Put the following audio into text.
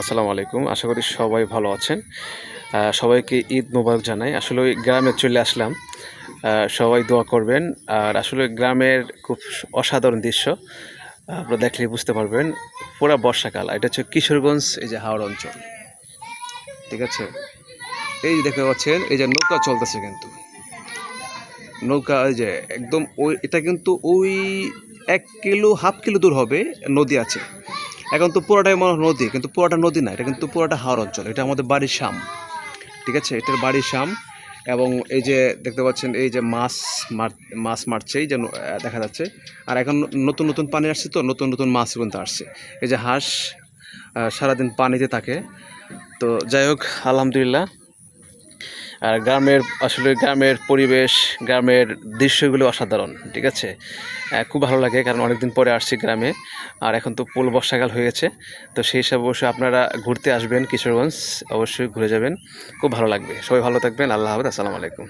আসসালামু আলাইকুম। আশা করি সবাই ভালো আছেন। সবাইকে ঈদ মোবারক জানাই। আসলে ওই গ্রামে চলে আসলাম। সবাই দোয়া করবেন। আর আসলে গ্রামের খুব অসাধারণ দৃশ্য। আপনারা দেখলে বুঝতে পারবেন। পুরা বর্ষাকাল। এটা হচ্ছে কিশোরগঞ্জ, এই যে হাওড় অঞ্চল। ঠিক আছে? এই যে দেখতে পাচ্ছেন, এই যে নৌকা চলতেছে কিন্তু। নৌকা, এই যে একদম ওই, এটা কিন্তু ওই এক কিলো, হাফ কিলো দূর হবে, নদী আছে। এখন তো পুরোটাই মনে নদী, কিন্তু পুরোটা নদী না, এটা কিন্তু পুরোটা হাওড় অঞ্চল, এটা আমাদের বাড়ির শাম, ঠিক আছে? এটার বাড়ির শাম এবং এই যে দেখতে পাচ্ছেন, এই যে মাছ মার, মাছ মারছে, এই যে দেখা যাচ্ছে। আর এখন নতুন নতুন পানি আসছে তো, নতুন নতুন মাছ কিন্তু আসছে। এই যে হাঁস সারাদিন পানিতে থাকে। তো যাই হোক, আলহামদুলিল্লাহ। আর গ্রামের, আসলে গ্রামের পরিবেশ, গ্রামের দৃশ্যগুলো অসাধারণ, ঠিক আছে? খুব ভালো লাগে কারণ অনেকদিন পরে আসছি গ্রামে, আর এখন তো পোল বর্ষাকাল হয়ে গেছে, তো সেই হিসাবে অবশ্যই আপনারা ঘুরতে আসবেন কিশোরগঞ্জ, অবশ্যই ঘুরে যাবেন, খুব ভালো লাগবে। সবাই ভালো থাকবেন, আল্লাহ হাফেজ, আসসালামু আলাইকুম।